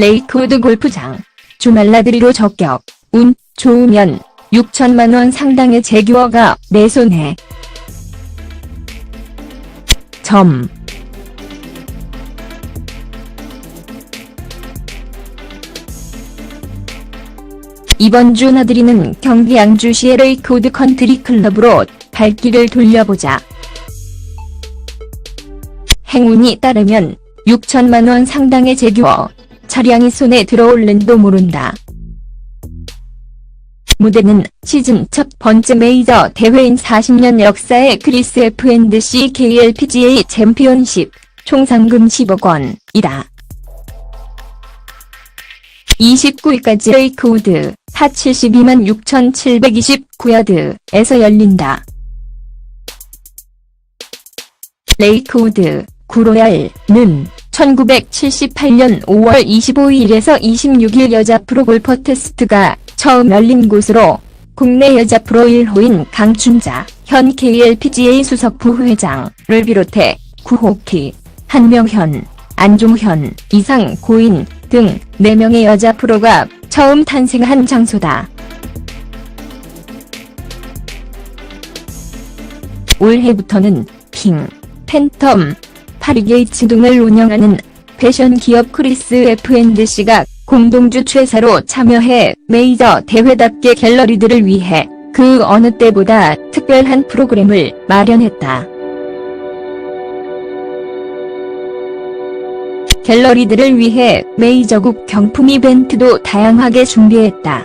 레이크우드 골프장. 주말 나들이로 적격. 운 좋으면 6천만원 상당의 제규어가 내 손에. 점. 이번 주 나들이는 경기 양주시의 레이크우드 컨트리 클럽으로 발길을 돌려보자. 행운이 따르면 6천만원 상당의 제규어, 차량이 손에 들어올는도 모른다. 무대는 시즌 첫 번째 메이저 대회인 40년 역사의 크리스 F&C KLPGA 챔피언십, 총 상금 10억 원이다. 29일까지 레이크우드, 파 72만 6,729야드에서 열린다. 레이크우드, 구로얄은 1978년 5월 25일에서 26일 여자 프로 골퍼 테스트가 처음 열린 곳으로 국내 여자 프로 1호인 강춘자, 현 KLPGA 수석 부회장을 비롯해 구호키, 한명현, 안종현, 이상 고인 등 4명의 여자 프로가 처음 탄생한 장소다. 올해부터는 핑, 팬텀, 파리게이츠 등을 운영하는 패션 기업 크리스 F&C가 공동 주최사로 참여해 메이저 대회답게 갤러리들을 위해 그 어느 때보다 특별한 프로그램을 마련했다. 갤러리들을 위해 메이저국 경품 이벤트도 다양하게 준비했다.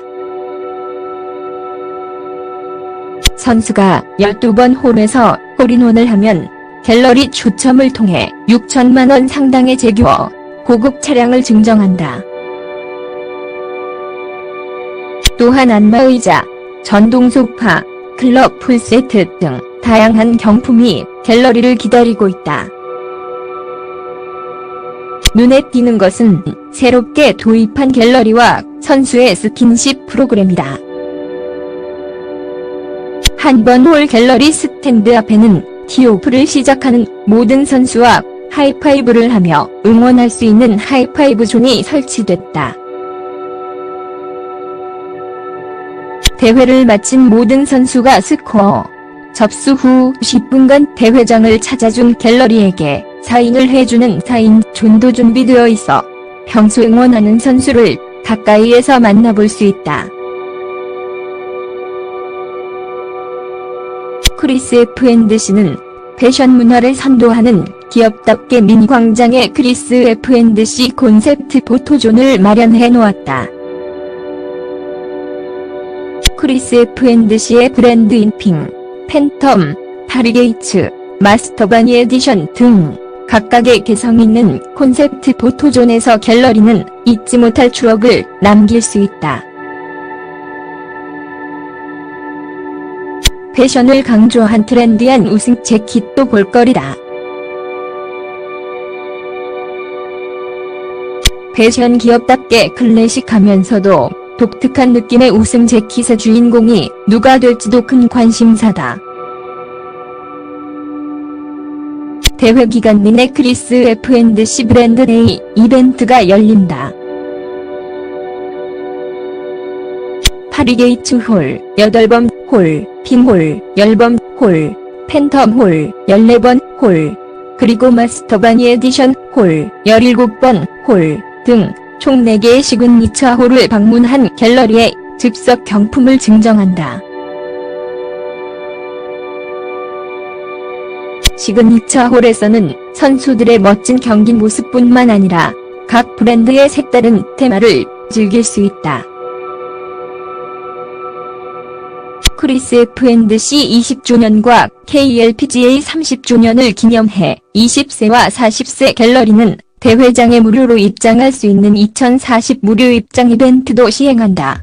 선수가 12번 홀에서 홀인원을 하면 갤러리 추첨을 통해 6천만원 상당의 제규어, 고급 차량을 증정한다. 또한 안마의자, 전동 소파, 클럽 풀세트 등 다양한 경품이 갤러리를 기다리고 있다. 눈에 띄는 것은 새롭게 도입한 갤러리와 선수의 스킨십 프로그램이다. 한 번 홀 갤러리 스탠드 앞에는 티오프를 시작하는 모든 선수와 하이파이브를 하며 응원할 수 있는 하이파이브 존이 설치됐다. 대회를 마친 모든 선수가 스코어 접수 후 10분간 대회장을 찾아준 갤러리에게 사인을 해주는 사인 존도 준비되어 있어 평소 응원하는 선수를 가까이에서 만나볼 수 있다. 크리스 F&C는 패션 문화를 선도하는 기업답게 광장에 크리스 F&C 콘셉트 포토존을 마련해 놓았다. 크리스 F&C의 브랜드 인 핑, 팬텀, 파리게이츠, 마스터바니 에디션 등 각각의 개성 있는 콘셉트 포토존에서 갤러리는 잊지 못할 추억을 남길 수 있다. 패션을 강조한 트렌디한 우승 재킷도 볼거리다. 패션 기업답게 클래식하면서도 독특한 느낌의 우승 재킷의 주인공이 누가 될지도 큰 관심사다. 대회 기간 내내 크리스 F&C 브랜드 데이 이벤트가 열린다. 파리게이츠 홀, 8번 홀, 핀홀, 10번 홀, 팬텀 홀, 14번 홀, 그리고 마스터 바니 에디션 홀, 17번 홀 등 총 4개의 시그니처 홀을 방문한 갤러리에 즉석 경품을 증정한다. 시그니처 홀에서는 선수들의 멋진 경기 모습뿐만 아니라 각 브랜드의 색다른 테마를 즐길 수 있다. 크리스 F&C 20주년과 KLPGA 30주년을 기념해 20세와 40세 갤러리는 대회장에 무료로 입장할 수 있는 2040 무료 입장 이벤트도 시행한다.